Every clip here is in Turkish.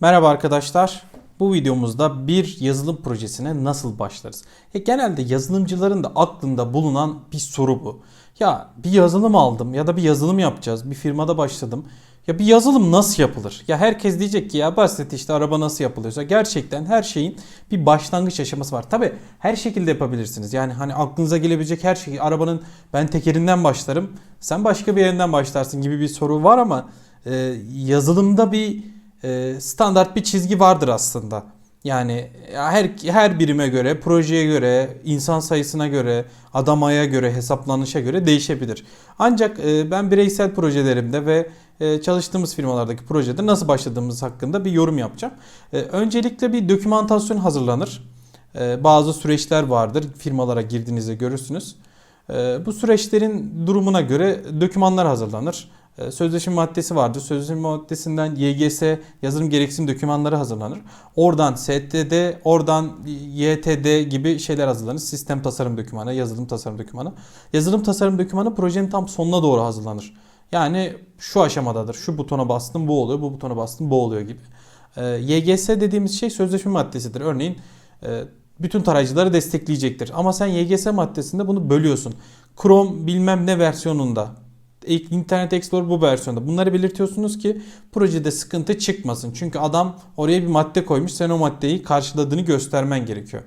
Merhaba arkadaşlar. Bu videomuzda bir yazılım projesine nasıl başlarız? Ya genelde yazılımcıların da aklında bulunan bir soru bu. Ya bir yazılım aldım ya da bir yazılım yapacağız. Bir firmada başladım. Ya bir yazılım nasıl yapılır? Ya herkes diyecek ki ya basit işte araba nasıl yapılıyorsa gerçekten her şeyin bir başlangıç aşaması var. Tabi her şekilde yapabilirsiniz. Yani hani aklınıza gelebilecek her şey arabanın ben tekerinden başlarım. Sen başka bir yerinden başlarsın gibi bir soru var ama e, yazılımda bir e, standart bir çizgi vardır aslında. Yani her her birime göre, projeye göre, insan sayısına göre, adamaya göre, hesaplanışa göre değişebilir. Ancak e, ben bireysel projelerimde ve e, çalıştığımız firmalardaki projede nasıl başladığımız hakkında bir yorum yapacağım. Öncelikle bir dokümantasyon hazırlanır. Bazı süreçler vardır. Firmalara girdiğinizde görürsünüz. Bu süreçlerin durumuna göre dokümanlar hazırlanır. E, Sözleşme maddesi vardır. Sözleşme maddesinden YGS yazılım gereksinim dokümanları hazırlanır. Oradan STD, oradan YTD gibi şeyler hazırlanır. Sistem tasarım dokümanı, yazılım tasarım dokümanı. Yazılım tasarım dokümanı projenin tam sonuna doğru hazırlanır. Yani şu aşamadadır. Şu butona bastım bu oluyor, bu butona bastım bu oluyor gibi. E, YGS dediğimiz şey sözleşme maddesidir. Örneğin e, bütün tarayıcıları destekleyecektir. Ama sen YGS maddesinde bunu bölüyorsun. Chrome bilmem ne versiyonunda Internet Explorer bu versiyonda. Bunları belirtiyorsunuz ki projede sıkıntı çıkmasın. Çünkü adam oraya bir madde koymuş. Sen o maddeyi karşıladığını göstermen gerekiyor.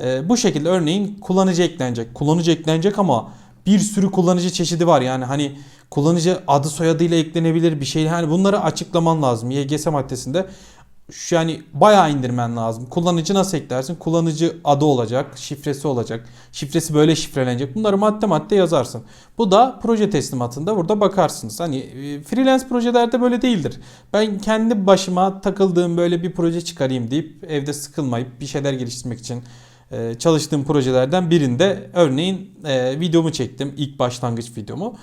Ee, bu şekilde örneğin kullanıcı eklenecek. Kullanıcı eklenecek ama bir sürü kullanıcı çeşidi var. Yani hani kullanıcı adı soyadıyla eklenebilir bir şey. Hani bunları açıklaman lazım. YGS maddesinde yani bayağı indirmen lazım. Kullanıcı nasıl eklersin? Kullanıcı adı olacak, şifresi olacak. Şifresi böyle şifrelenecek. Bunları madde madde yazarsın. Bu da proje teslimatında burada bakarsınız. Hani e, freelance projelerde böyle değildir. Ben kendi başıma takıldığım böyle bir proje çıkarayım deyip evde sıkılmayıp bir şeyler geliştirmek için e, çalıştığım projelerden birinde örneğin e, videomu çektim. ilk başlangıç videomu.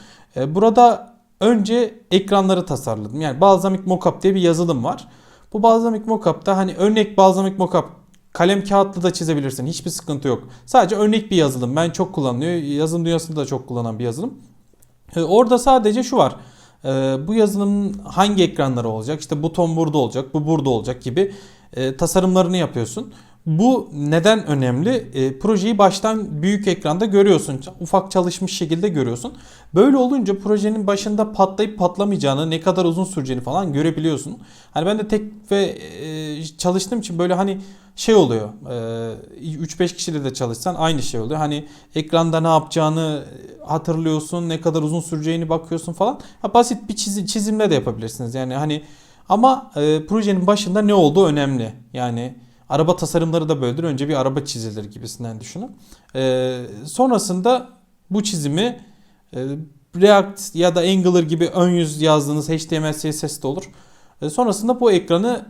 Burada önce ekranları tasarladım. Yani Balsamic Mockup diye bir yazılım var. Bu Balsamic Mockup'ta hani örnek Balsamic Mockup kalem kağıtlı da çizebilirsin. Hiçbir sıkıntı yok. Sadece örnek bir yazılım. Ben çok kullanılıyor. Yazılım dünyasında da çok kullanan bir yazılım. Ee, orada sadece şu var. Ee, bu yazılımın hangi ekranları olacak? İşte buton burada olacak, bu burada olacak gibi e, tasarımlarını yapıyorsun. Bu neden önemli? E, projeyi baştan büyük ekranda görüyorsun. Ufak çalışmış şekilde görüyorsun. Böyle olunca projenin başında patlayıp patlamayacağını, ne kadar uzun süreceğini falan görebiliyorsun. Hani ben de tek ve e, çalıştığım için böyle hani şey oluyor. E, 3-5 kişiyle de çalışsan aynı şey oluyor. Hani ekranda ne yapacağını hatırlıyorsun, ne kadar uzun süreceğini bakıyorsun falan. Ha, basit bir çizim, çizimle de yapabilirsiniz. Yani hani ama e, projenin başında ne olduğu önemli. Yani Araba tasarımları da böyledir. Önce bir araba çizilir gibisinden düşünün. Ee, sonrasında bu çizimi e, React ya da Angular gibi ön yüz yazdığınız HTML, CSS de olur. E, sonrasında bu ekranı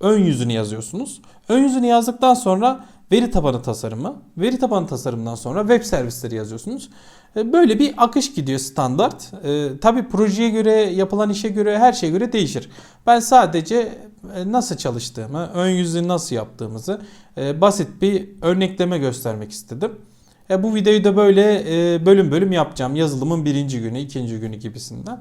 ön yüzünü yazıyorsunuz. Ön yüzünü yazdıktan sonra veri tabanı tasarımı, veri tabanı tasarımından sonra web servisleri yazıyorsunuz. E, böyle bir akış gidiyor standart. E, tabii projeye göre, yapılan işe göre, her şeye göre değişir. Ben sadece e, nasıl çalıştığımı, ön yüzü nasıl yaptığımızı e, basit bir örnekleme göstermek istedim. E, bu videoyu da böyle e, bölüm bölüm yapacağım. Yazılımın birinci günü, ikinci günü gibisinden.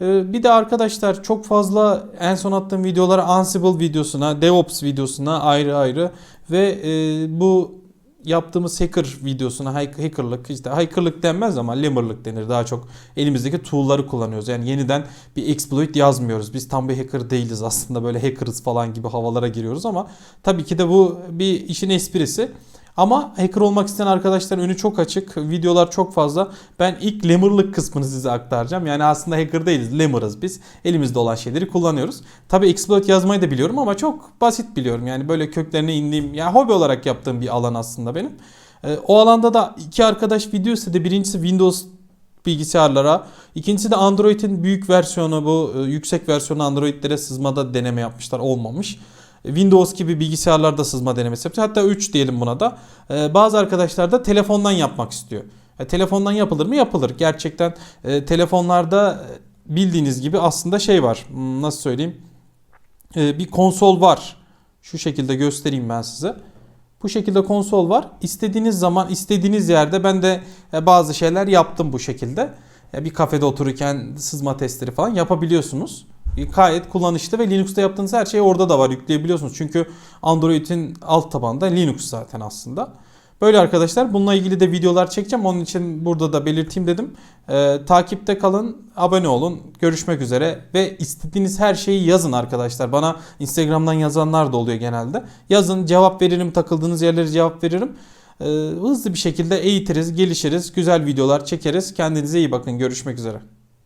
E, bir de arkadaşlar çok fazla en son attığım videoları Ansible videosuna, DevOps videosuna ayrı ayrı ve e, bu yaptığımız hacker videosuna hackerlık işte hackerlık denmez ama lemurlık denir daha çok elimizdeki tool'ları kullanıyoruz. Yani yeniden bir exploit yazmıyoruz. Biz tam bir hacker değiliz aslında böyle hackerız falan gibi havalara giriyoruz ama tabii ki de bu bir işin esprisi. Ama hacker olmak isteyen arkadaşlar önü çok açık. Videolar çok fazla. Ben ilk lemurlık kısmını size aktaracağım. Yani aslında hacker değiliz. Lemurız biz. Elimizde olan şeyleri kullanıyoruz. Tabi exploit yazmayı da biliyorum ama çok basit biliyorum. Yani böyle köklerine indiğim, yani hobi olarak yaptığım bir alan aslında benim. Ee, o alanda da iki arkadaş video istedi. Birincisi Windows bilgisayarlara. İkincisi de Android'in büyük versiyonu bu e, yüksek versiyonu Android'lere sızmada deneme yapmışlar olmamış. Windows gibi bilgisayarlarda sızma denemesi yapacağız. Hatta 3 diyelim buna da. Ee, bazı arkadaşlar da telefondan yapmak istiyor. E, telefondan yapılır mı? Yapılır. Gerçekten e, telefonlarda e, bildiğiniz gibi aslında şey var. Hmm, nasıl söyleyeyim? Bir konsol var. Şu şekilde göstereyim ben size. Bu şekilde konsol var. İstediğiniz zaman istediğiniz yerde ben de bazı şeyler yaptım bu şekilde. Bir kafede otururken sızma testleri falan yapabiliyorsunuz. Gayet kullanışlı ve Linux'ta yaptığınız her şey orada da var yükleyebiliyorsunuz. Çünkü Android'in alt tabanı da Linux zaten aslında. Böyle arkadaşlar bununla ilgili de videolar çekeceğim. Onun için burada da belirteyim dedim. Ee, takipte kalın, abone olun. Görüşmek üzere ve istediğiniz her şeyi yazın arkadaşlar. Bana Instagram'dan yazanlar da oluyor genelde. Yazın, cevap veririm. Takıldığınız yerlere cevap veririm. Ee, hızlı bir şekilde eğitiriz, gelişiriz, güzel videolar çekeriz. Kendinize iyi bakın. Görüşmek üzere.